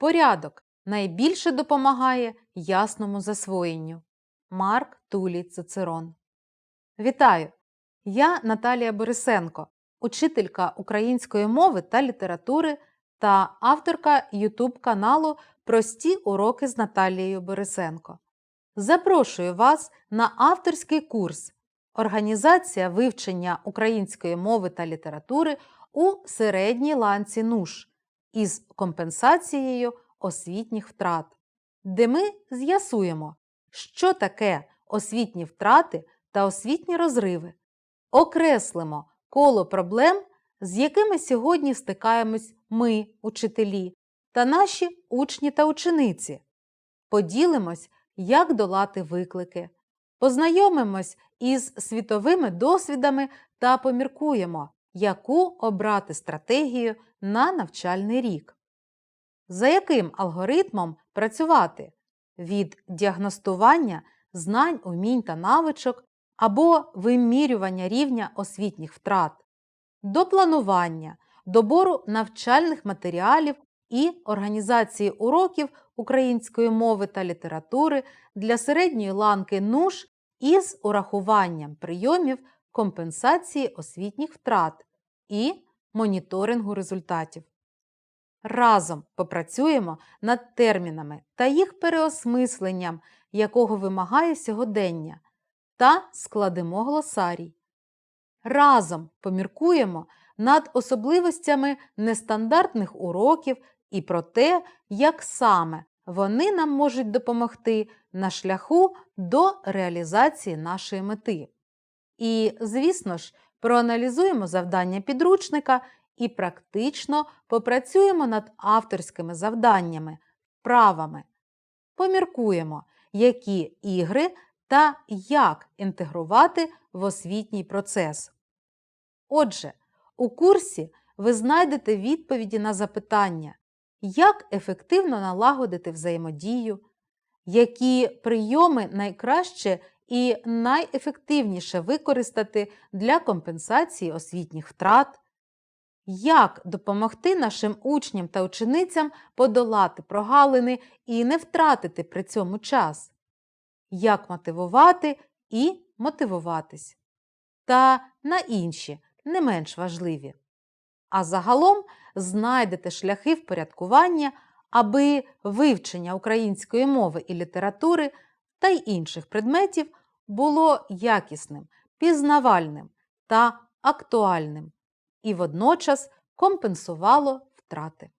Порядок найбільше допомагає ясному засвоєнню. Марк Тулій Цицерон. Вітаю! Я Наталія Борисенко, учителька української мови та літератури та авторка YouTube каналу Прості уроки з Наталією Борисенко. Запрошую вас на авторський курс Організація вивчення української мови та літератури у середній ланці НУШ із компенсацією освітніх втрат, де ми з'ясуємо, що таке освітні втрати та освітні розриви, окреслимо коло проблем, з якими сьогодні стикаємось ми, учителі, та наші учні та учениці. Поділимось, як долати виклики, познайомимось із світовими досвідами та поміркуємо, яку обрати стратегію на навчальний рік. За яким алгоритмом працювати від діагностування знань, умінь та навичок або вимірювання рівня освітніх втрат, до планування, добору навчальних матеріалів і організації уроків української мови та літератури для середньої ланки НУШ із урахуванням прийомів компенсації освітніх втрат і моніторингу результатів. Разом попрацюємо над термінами та їх переосмисленням, якого вимагає сьогодення, та складемо глосарій. Разом поміркуємо над особливостями нестандартних уроків і про те, як саме вони нам можуть допомогти на шляху до реалізації нашої мети. І, звісно ж, проаналізуємо завдання підручника і практично попрацюємо над авторськими завданнями, вправами. Поміркуємо, які ігри та як інтегрувати в освітній процес. Отже, у курсі ви знайдете відповіді на запитання, як ефективно налагодити взаємодію, які прийоми найкраще і найефективніше використати для компенсації освітніх втрат, як допомогти нашим учням та ученицям подолати прогалини і не втратити при цьому час, як мотивувати і мотивуватись, та на інші не менш важливі. А загалом знайдете шляхи впорядкування, аби вивчення української мови і літератури та й інших предметів було якісним, пізнавальним та актуальним і водночас компенсувало втрати.